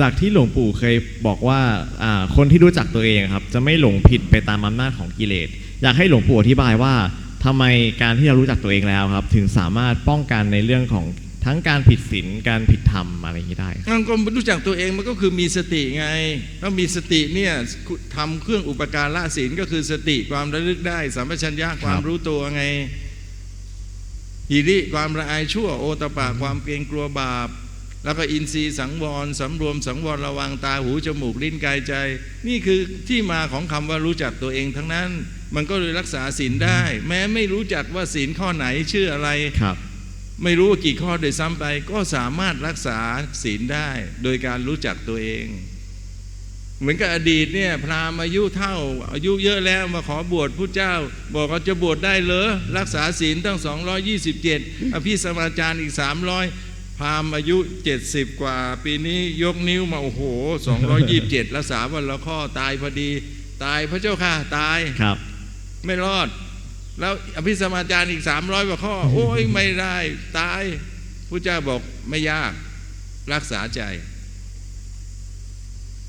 จากที่หลวงปู่เคยบอกว่าอ่าคนที่รู้จักตัวเองครับ จะไม่หลงผิดไปตามอำนาจของกิเลส อยากให้หลวงปู่อธิบายว่าทำไมการที่เรารู้จักตัวเองแล้วครับ ถึงสามารถป้องกันในเรื่องของทั้งการผิดศีลการผิดธรรมอะไรอย่างนี้ได้ครับมันก็รู้จักตัวเองมันก็คือมีสติไงถ้ามีสติเนี่ยทำเครื่องอุปการละศีลก็คือสติความระลึกได้สัมปชัญญะความรู้ตัวไงหิริความละอายชั่วโอตปะความเกรงกลัวบาป แล้วก็อินทรีย์สังวรสำรวมสังวรระวังตาหูจมูกลิ้นกายใจ นี่คือที่มาของคำว่ารู้จักตัวเองทั้งนั้น มันก็เลยรักษาศีลได้ แม้ไม่รู้จักว่าศีลข้อไหนชื่ออะไรครับ ไม่รู้ว่ากี่ข้อโดวยซ้ำไป ก็สามารถรักษาศีลได้ โดยการรู้จักตัวเอง เหมือนกับอดีตเนี่ยพราหมณ์อายุเท่า อายุเยอะแล้วมาขอบวชผู้เจ้า บอกว่าจะบวชได้เหรอรักษาศีลตั้ง 227อภิสมาจารย์อีก 300 พราหมณ์อายุ 70 กว่า ปีนี้ยกนิ้วมา โอ้โห 227รักษาวันละข้อตายพอดี ตายพระเจ้าค่ะ ตายครับ ไม่รอด แล้วอภิสมาจารย์อีกสามร้อยกว่าข้อ โอ้ยไม่ได้ ตายพระเจ้าบอกไม่ยากรักษาใจ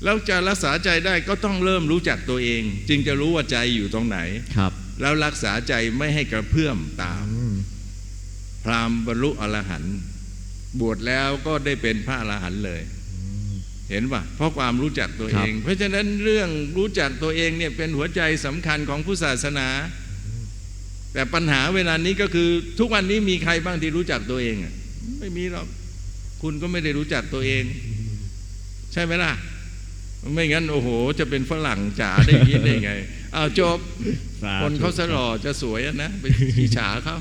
แล้วจะรักษาใจได้ก็ต้องเริ่มรู้จักตัวเอง จึงจะรู้ว่าใจอยู่ตรงไหนครับ แล้วรักษาใจไม่ให้กระเพื่อมตามอืมพราหมณ์บรรลุอรหันต์ บวชแล้วก็ได้เป็นพระอรหันต์เลย เห็นปะเพราะความรู้จักตัวเอง เพราะฉะนั้นเรื่องรู้จักตัวเองเนี่ยเป็นหัวใจสำคัญของผู้ศาสนา แต่ปัญหาเวลานี้ก็คือ ทุกวันนี้มีใครบ้างที่รู้จักตัวเองอะไม่มีหรอกคุณก็ไม่ได้รู้จักตัวเอง ใช่ไหมล่ะ ไม่งั้น โอ้โห จะเป็นฝรั่งจ๋าได้อยินได้ไงอ้าวจบสาธุคนเขาสลอจะสวยอะนะไปอิจฉาเขา